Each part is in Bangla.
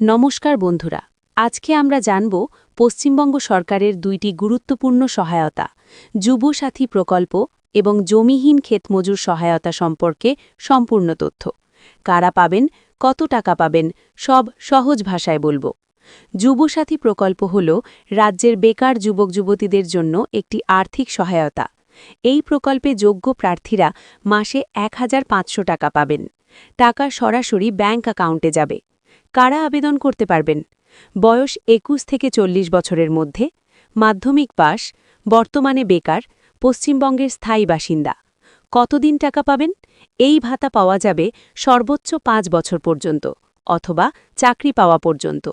নমস্কার বন্ধুরা, আজকে আমরা জানব পশ্চিমবঙ্গ সরকারের দুইটি গুরুত্বপূর্ণ সহায়তা, যুবসাথী প্রকল্প এবং জমিহীন ক্ষেতমজুর সহায়তা সম্পর্কে সম্পূর্ণ তথ্য। কারা পাবেন, কত টাকা পাবেন, সব সহজ ভাষায় বলব। যুবসাথী প্রকল্প হল রাজ্যের বেকার যুবক যুবতীদের জন্য একটি আর্থিক সহায়তা। এই প্রকল্পে যোগ্য প্রার্থীরা মাসে এক হাজার পাঁচশো টাকা পাবেন। টাকা সরাসরি ব্যাংক অ্যাকাউন্টে যাবে। কারা আবেদন করতে পারবেন? বয়স একুশ থেকে চল্লিশ বছরের মধ্যে, মাধ্যমিক পাস বর্তমানে বেকার, পশ্চিমবঙ্গের স্থায়ী বাসিন্দা। কতদিন টাকা পাবেন? এই ভাতা পাওয়া যাবে সর্বোচ্চ পাঁচ বছর পর্যন্ত অথবা চাকরি পাওয়া পর্যন্ত।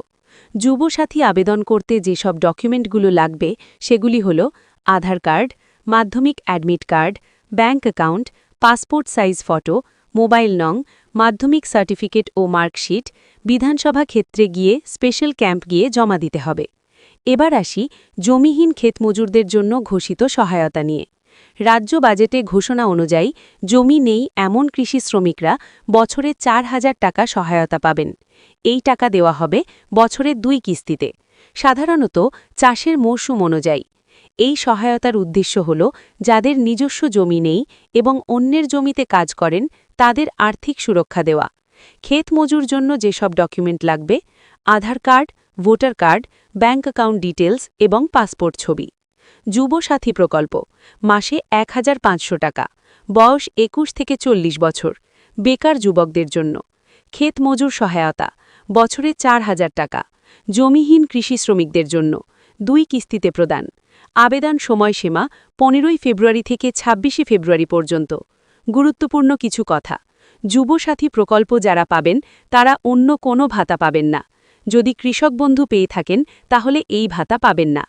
যুবসাথী আবেদন করতে যেসব ডকুমেন্টগুলো লাগবে সেগুলি হল Aadhaar card, Madhyamik admit card, bank account, passport size photo mobile নং, মাধ্যমিক সার্টিফিকেট ও মার্কশিট, বিধানসভা ক্ষেত্রে গিয়ে স্পেশাল ক্যাম্প গিয়ে জমা দিতে হবে। এবার আসি জমিহীন ক্ষেতমজুরদের জন্য ঘোষিত সহায়তা নিয়ে। রাজ্য বাজেটে ঘোষণা অনুযায়ী জমি নেই এমন কৃষি শ্রমিকরা বছরে চার হাজার টাকা সহায়তা পাবেন। এই টাকা দেওয়া হবে বছরের দুই কিস্তিতে। সাধারণত চাষের মরশুম অনুযায়ী। এই সহায়তার উদ্দেশ্য হল যাদের নিজস্ব জমি নেই এবং অন্যের জমিতে কাজ করেন তাদের আর্থিক সুরক্ষা দেওয়া। ক্ষেত মজুর জন্য যেসব ডকুমেন্ট লাগবে, Aadhaar card, voter card, bank account details এবং পাসপোর্ট ছবি। যুবসাথী প্রকল্প, মাসে এক হাজার পাঁচশো টাকা, বয়স একুশ থেকে চল্লিশ বছর, বেকার যুবকদের জন্য। ক্ষেত মজুর সহায়তা, বছরে চার হাজার টাকা, জমিহীন কৃষি শ্রমিকদের জন্য, দুই কিস্তিতে প্রদান। আবেদন সময়সীমা পনেরোই ফেব্রুয়ারি থেকে ছাব্বিশে ফেব্রুয়ারি পর্যন্ত। গুরুত্বপূর্ণ কিছু কথা। যুবসাথী প্রকল্প যারা পাবেন, তারা অন্য কোনো ভাতা পাবেন না। যদি কৃষক বন্ধু পেয়ে থাকেন, তাহলে এই ভাতা পাবেন না।